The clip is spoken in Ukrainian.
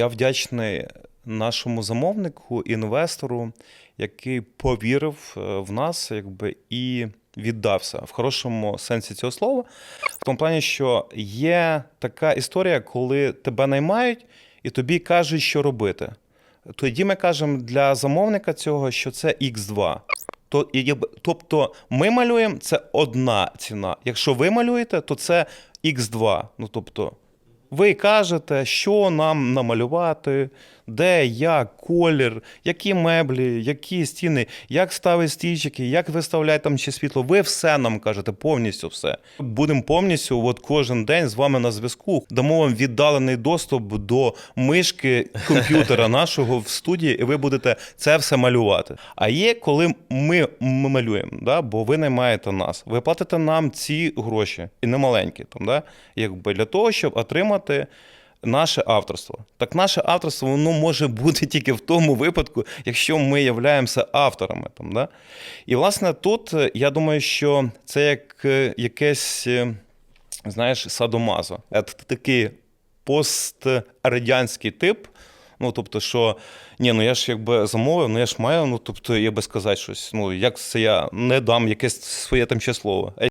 Я вдячний нашому замовнику, інвестору, який повірив е, в нас, якби і віддався в хорошому сенсі цього слова. В тому плані, що є така історія, коли тебе наймають і тобі кажуть, що робити. Тоді ми кажемо для замовника цього, що це X2. То, тобто ми малюємо це одна ціна. Якщо ви малюєте, то це X2. Ну тобто, ви кажете, що нам намалювати, де, як, колір, які меблі, які стіни, як ставити стільчики, як виставляти там ще світло. Ви все нам кажете, повністю все. Будемо повністю, от кожен день з вами на зв'язку. Дамо вам віддалений доступ до мишки комп'ютера нашого в студії, і ви будете це все малювати. А є, коли ми малюємо, да? бо ви наймаєте нас. Ви платите нам ці гроші, і не маленькі, там, да? якби для того, щоб отримати. Наше авторство. Так наше авторство воно може бути тільки в тому випадку, якщо ми являємося авторами. Там, да? І, власне, тут е, я думаю, що це як е, якесь, е, знаєш, садомазо. Це такий пострадянський тип. Ну, тобто, що ні, ну я ж якби замовив, ну я ж маю, ну тобто, я би сказати щось. Ну, як це я не дам якесь своє там ще слово.